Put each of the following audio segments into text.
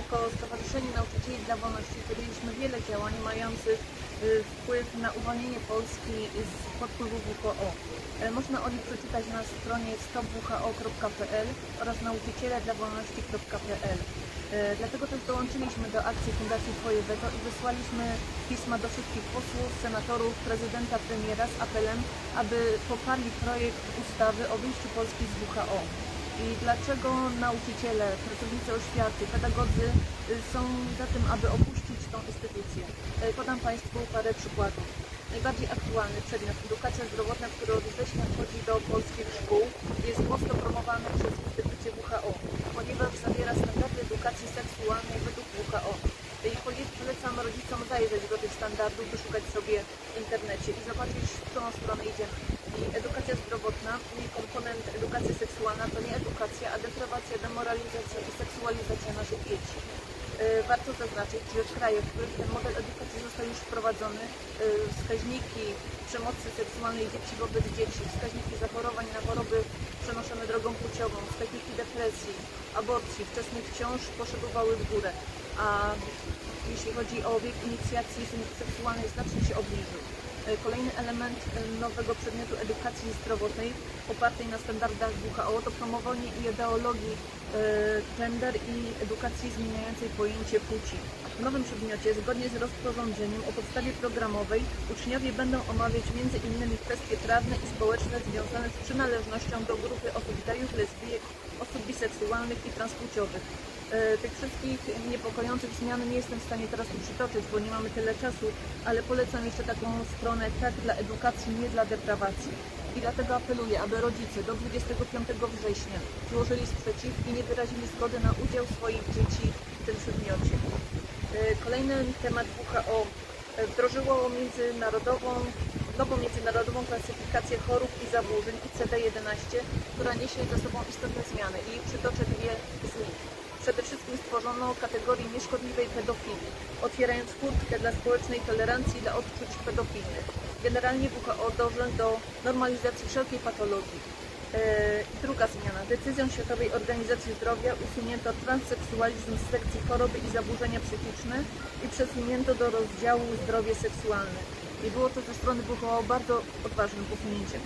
Jako Stowarzyszenie Nauczycieli dla Wolności podjęliśmy wiele działań mających e, wpływ na uwolnienie Polski z podpływu WKO. E, Można o nich przeczytać na stronie stopwho.pl oraz nauczyciele-dla-wolności.pl. Dlatego też dołączyliśmy do akcji Fundacji Twoje Weto i wysłaliśmy pisma do wszystkich posłów, senatorów, prezydenta, premiera z apelem, aby poparli projekt ustawy o wyjściu Polski z WHO. I dlaczego nauczyciele, pracownicy oświaty, pedagodzy y, są za tym, aby opuścić tą instytucję? E, Podam Państwu parę przykładów. Najbardziej aktualny przedmiot edukacja zdrowotna, który od września wchodzi do polskich szkół, jest mocno promowany przez instytucję WHO, ponieważ zawiera standardy edukacji seksualnej według WHO. I pole- polecam rodzicom zajrzeć do tych standardów, wyszukać sobie internecie i zobaczyć, w którą stronę idziemy. I edukacja zdrowotna, jej komponent edukacja seksualna to nie edukacja, a deprawacja, demoralizacja i seksualizacja naszych dzieci. E, Warto zaznaczyć, że w krajach, w których ten model edukacji został już wprowadzony, e, wskaźniki przemocy seksualnej dzieci wobec dzieci, wskaźniki zachorowań na choroby przenoszone drogą płciową, wskaźniki depresji, aborcji, wczesnych ciąż poszedłowały w górę, a jeśli chodzi o wiek inicjacji seksualnej znacznie się obniżył. E, Kolejny element e, nowego przedmiotu edukacji zdrowotnej opartej na standardach WHO to promowanie ideologii e, gender i edukacji zmieniającej pojęcie płci. W nowym przedmiocie, zgodnie z rozporządzeniem o podstawie programowej, uczniowie będą omawiać m.in. kwestie prawne i społeczne związane z przynależnością do grupy osób lesbijek, osób biseksualnych i transpłciowych. E, Tych wszystkich niepokojących zmian nie jestem w stanie teraz tu przytoczyć, bo nie mamy tyle czasu, ale polecam jeszcze taką stronę tak dla edukacji, nie dla deprawacji. I dlatego apeluję, aby rodzice do 25 września złożyli sprzeciw i nie wyrazili zgody na udział swoich dzieci w tym przedmiocie. E, Kolejny temat WHO e, wdrożyło międzynarodową, nową międzynarodową klasyfikację chorób i zaburzeń ICD-11, która niesie ze sobą istotne zmiany i przytoczę dwie z nich. Przede wszystkim stworzono kategorię nieszkodliwej pedofilii, otwierając furtkę dla społecznej tolerancji dla odczuć pedofilnych. Generalnie WHO dąży do normalizacji wszelkiej patologii. I druga zmiana. Decyzją Światowej Organizacji Zdrowia usunięto transseksualizm z sekcji choroby i zaburzenia psychiczne i przesunięto do rozdziału zdrowie seksualne. I było to ze strony WHO bardzo odważnym posunięciem.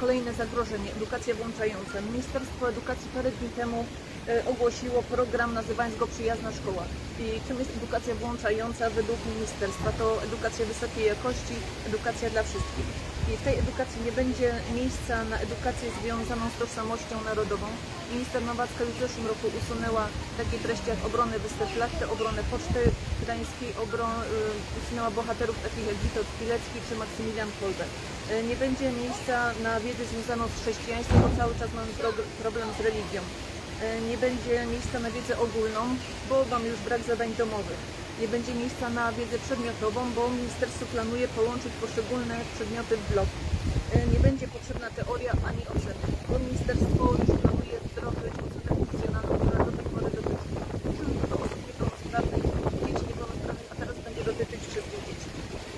Kolejne zagrożenie, edukacja włączająca. Ministerstwo Edukacji parę dni temu e, ogłosiło program nazywając go Przyjazna Szkoła. I czym jest edukacja włączająca według ministerstwa? To edukacja wysokiej jakości, edukacja dla wszystkich. I w tej edukacji nie będzie miejsca na edukację związaną z tożsamością narodową. Minister Nowacka już w zeszłym roku usunęła takie treści jak obronę Westerplatte, obronę Poczty Gdańskiej, obron, y, usunęła bohaterów takich jak Witold Pilecki czy Maksymilian Kolbe. Y, Nie będzie miejsca na wiedzę związaną z chrześcijaństwem, bo cały czas mamy problem z religią. Y, Nie będzie miejsca na wiedzę ogólną, bo mamy już brak zadań domowych nie będzie miejsca na wiedzę przedmiotową, bo ministerstwo planuje połączyć poszczególne przedmioty w blok. E, Nie będzie potrzebna teoria ani oceny, bo ministerstwo już planuje wdrożyć ocenę funkcjonalną, która do tej pory dotyczy tylko osób niepełnosprawnych, dzieci niepełnosprawnych, a teraz będzie dotyczyć wszystkich dzieci.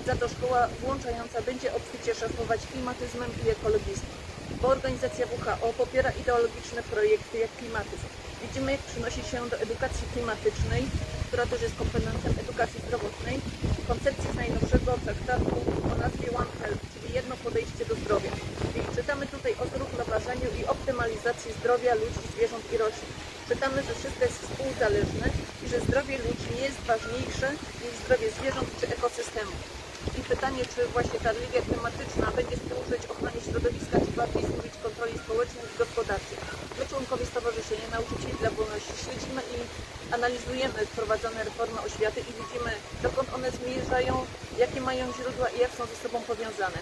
Za to szkoła włączająca będzie obficie szafować klimatyzmem i ekologizmem, bo organizacja WHO popiera ideologiczne projekty jak klimatyzm. Widzimy, jak przynosi się do edukacji klimatycznej, która też jest komponentem edukacji zdrowotnej, koncepcji z najnowszego traktatu o nazwie One Health, czyli jedno podejście do zdrowia. I czytamy tutaj o zrównoważeniu i optymalizacji zdrowia ludzi, zwierząt i roślin. Czytamy, że wszystko jest współzależne i że zdrowie ludzi nie jest ważniejsze niż zdrowie zwierząt czy ekosystemu. I pytanie, czy właśnie ta religia klimatyczna będzie służyć ochronie środowiska, czy bardziej służyć kontroli społecznej i gospodarczej. My, członkowie Stowarzyszenia Nauczycieli dla Wolności, śledzimy i analizujemy wprowadzone reformy oświaty i widzimy, dokąd one zmierzają, jakie mają źródła i jak są ze sobą powiązane.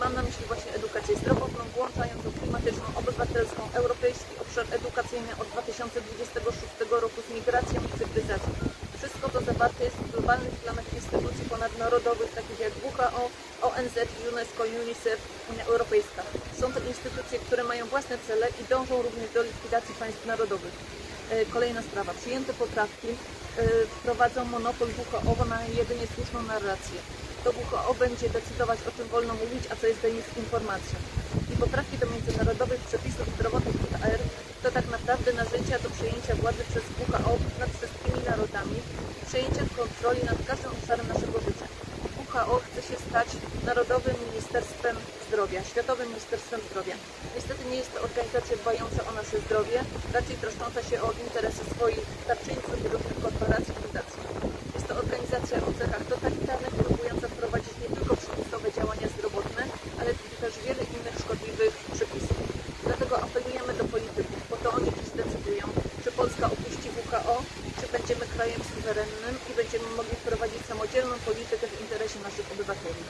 Mam na myśli właśnie edukację zdrowotną, włączającą klimatyczną, obywatelską, europejski obszar edukacyjny od 2026 roku z migracją i cyfryzacją. Wszystko to zawarte jest w globalnych planach instytucji ponadnarodowych, takich jak WHO, ONZ, UNESCO, UNICEF, Unia Europejska. Są to instytucje, które mają własne cele i dążą również do likwidacji państw narodowych. E, Kolejna sprawa. Przyjęte poprawki e, wprowadzą monopol WHO na jedynie słuszną narrację. To WHO będzie decydować o czym wolno mówić, a co jest dezinformacją. I poprawki do międzynarodowych przepisów zdrowotnych UTR to tak naprawdę narzędzia do przejęcia władzy przez WHO nad wszystkimi narodami przejęciem kontroli nad każdym obszarem naszego życia. WHO chce się stać Narodowym Ministerstwem Zdrowia, Światowym Ministerstwem Zdrowia. Niestety nie jest to organizacja dbająca o nasze zdrowie, raczej troszcząca się o interesy swoich darczyńców i różnych krajem suwerennym i będziemy mogli prowadzić samodzielną politykę w interesie naszych obywateli.